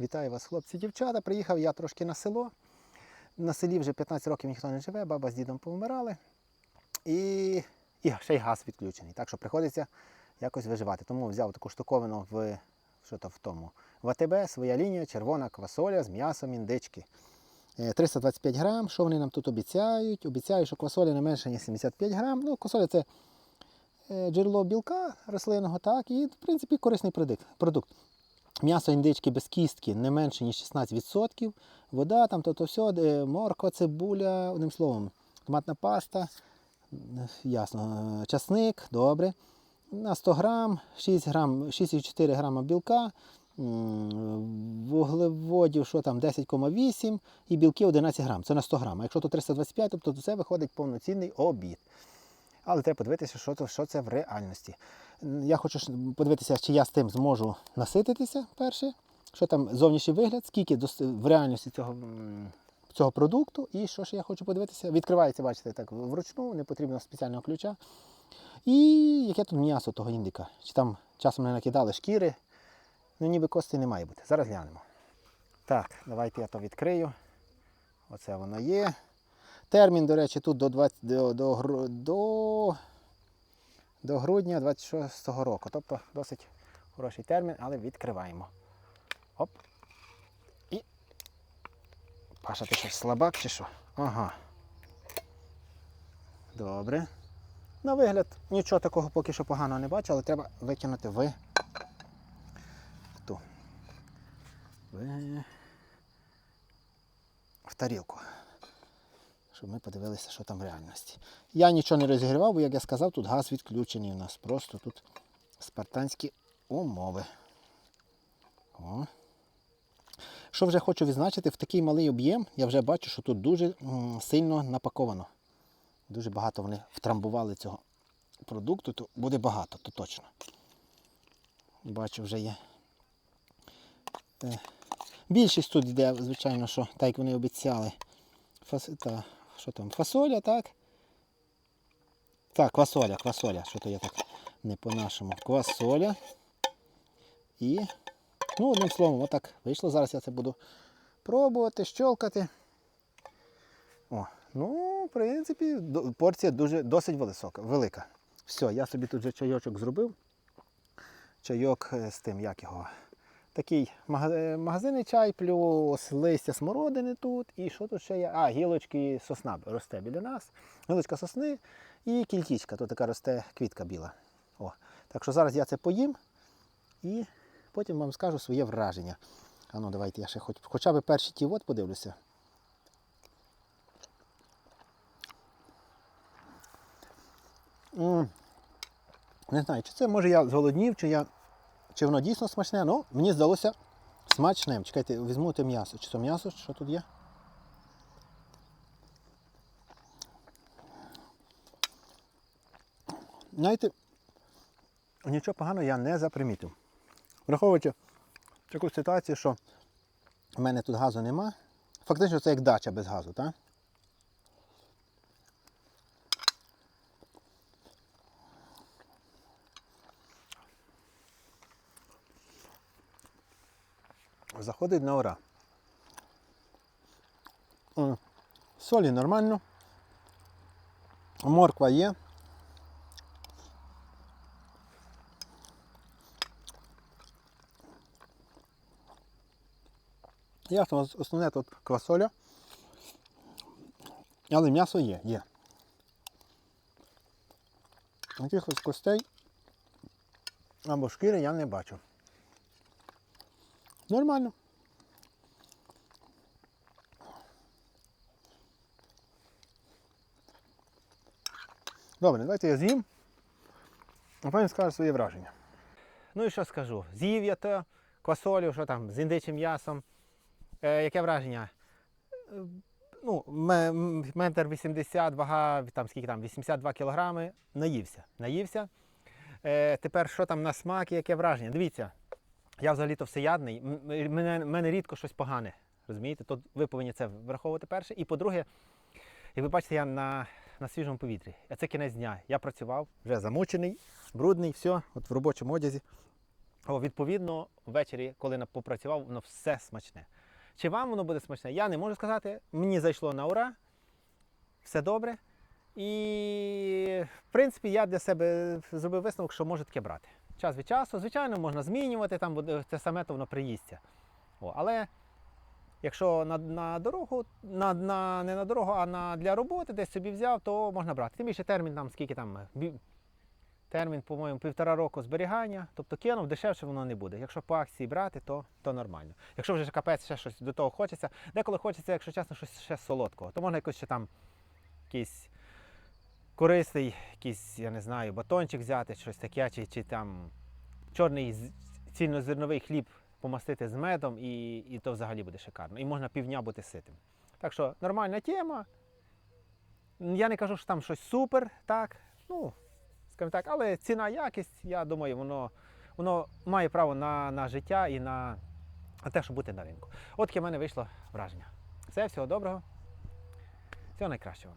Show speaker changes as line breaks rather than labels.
Вітаю вас, хлопці, дівчата. Приїхав я трошки на село. На селі вже 15 років ніхто не живе, баба з дідом повмирали. І, і ще й газ відключений. Так що приходиться якось виживати. Тому взяв таку штуковину в, що то в тому, в АТБ, своя лінія, червона квасоля з м'ясом індички. Е, 325 грам. Що вони нам тут обіцяють? Обіцяють, що квасоля не менше, ніж 75 грам. Ну, квасоля це е, джерело білка рослинного, так, і в принципі корисний продукт. М'ясо індички без кістки не менше, ніж 16%. Вода, там то, то все, морква, цибуля, одним словом, томатна паста, е, ясно, е, часник, добре. На 100 грам, 6 грам, 6,4 грама білка, вуглеводів, що там, 10,8 і білки 11 грам. Це на 100 грам. А якщо то 325, тобто це виходить повноцінний обід. Але треба подивитися, що, то, що це в реальності. Я хочу подивитися, чи я з тим зможу насититися перше, що там зовнішній вигляд, скільки в реальності цього, цього продукту, і що ж я хочу подивитися. Відкривається, бачите, так вручну, не потрібно спеціального ключа. І яке тут м'ясо того індика? Чи там часом не накидали шкіри? Ну ніби кості не має бути. Зараз глянемо. Так, давайте я то відкрию. Оце воно є. Термін, до речі, тут до, 20, до, до, до, до грудня 26-го року. Тобто досить хороший термін, але відкриваємо. Оп. І. Паша, ти що, слабак чи що? Ага. Добре. На вигляд нічого такого поки що поганого не бачу, але треба викинути в ту. В, в тарілку. Щоб ми подивилися, що там в реальності. Я нічого не розігрівав, бо, як я сказав, тут газ відключений у нас. Просто тут спартанські умови. О. Що вже хочу відзначити, в такий малий об'єм я вже бачу, що тут дуже сильно напаковано. Дуже багато вони втрамбували цього продукту, то буде багато, то точно. Бачу, вже є. Е, Більшість тут йде, звичайно, що так як вони обіцяли. Фас... Та, що там? Фасоля, так? Так, квасоля, квасоля. Що то я так не по-нашому. Квасоля. І. Ну, одним словом, отак вийшло. Зараз я це буду пробувати, щелкати. О, ну, в принципі, порція дуже досить велика. Все, я собі тут вже чайочок зробив. Чайок е, з тим, як його. Такий магазинний чай, плюс листя смородини тут. І що тут ще є? А, гілочки сосна росте біля нас. Гілочка сосни і кільтічка. Тут така росте квітка біла. О. Так що зараз я це поїм і потім вам скажу своє враження. А ну давайте я ще хоч, хоча б перші ті от подивлюся. М. Не знаю, чи це може я зголоднів, чи я. Чи воно дійсно смачне, ну, мені здалося смачним. Чекайте, візьму те м'ясо. Чи то м'ясо, що тут є? Знаєте, нічого поганого я не запримітив. Враховуючи таку ситуацію, що в мене тут газу нема. Фактично це як дача без газу, так? Заходить на ура. Солі нормально. Морква є. Ясно, ос- основне тут квасоля. Але м'ясо є, є. Якихось костей або шкіри я не бачу. Нормально. Добре, давайте я з'їм, а потім скажу своє враження. Ну і що скажу? З'їв я то квасолю, що там, з індичим м'ясом. Е, яке враження? Е, Ну, метр 80, вага там скільки там, 82 кілограми. Наївся. Наївся. Е, тепер що там на смак, яке враження? Дивіться, я взагалі-то всеядний, мене, мене рідко щось погане. Розумієте? Тут ви повинні це враховувати перше. І по-друге, як ви бачите, я на, на свіжому повітрі. А це кінець дня. Я працював, вже замучений, брудний, все, от в робочому одязі. О, відповідно, ввечері, коли попрацював, воно все смачне. Чи вам воно буде смачне? Я не можу сказати. Мені зайшло на ура, все добре. І, в принципі, я для себе зробив висновок, що можу таке брати. Час від часу, звичайно, можна змінювати, там буде те саме, то воно приїсться. О, але якщо на, на дорогу, на, на, не на дорогу, а на, для роботи десь собі взяв, то можна брати. Тим більше термін там скільки там. Термін, по-моєму, півтора року зберігання, тобто кинув, дешевше воно не буде. Якщо по акції брати, то, то нормально. Якщо вже капець ще щось до того хочеться, деколи хочеться, якщо чесно, щось ще солодкого, то можна якось ще там якийсь корисний, якийсь, я не знаю, батончик взяти, щось таке, чи, чи там чорний цільнозерновий хліб помастити з медом, і, і то взагалі буде шикарно. І можна півдня бути ситим. Так що нормальна тема. Я не кажу, що там щось супер, так. Ну, скажімо так, але ціна, якість, я думаю, воно, воно має право на, на життя і на, на те, щоб бути на ринку. От таке в мене вийшло враження. Все, всього доброго. Всього найкращого.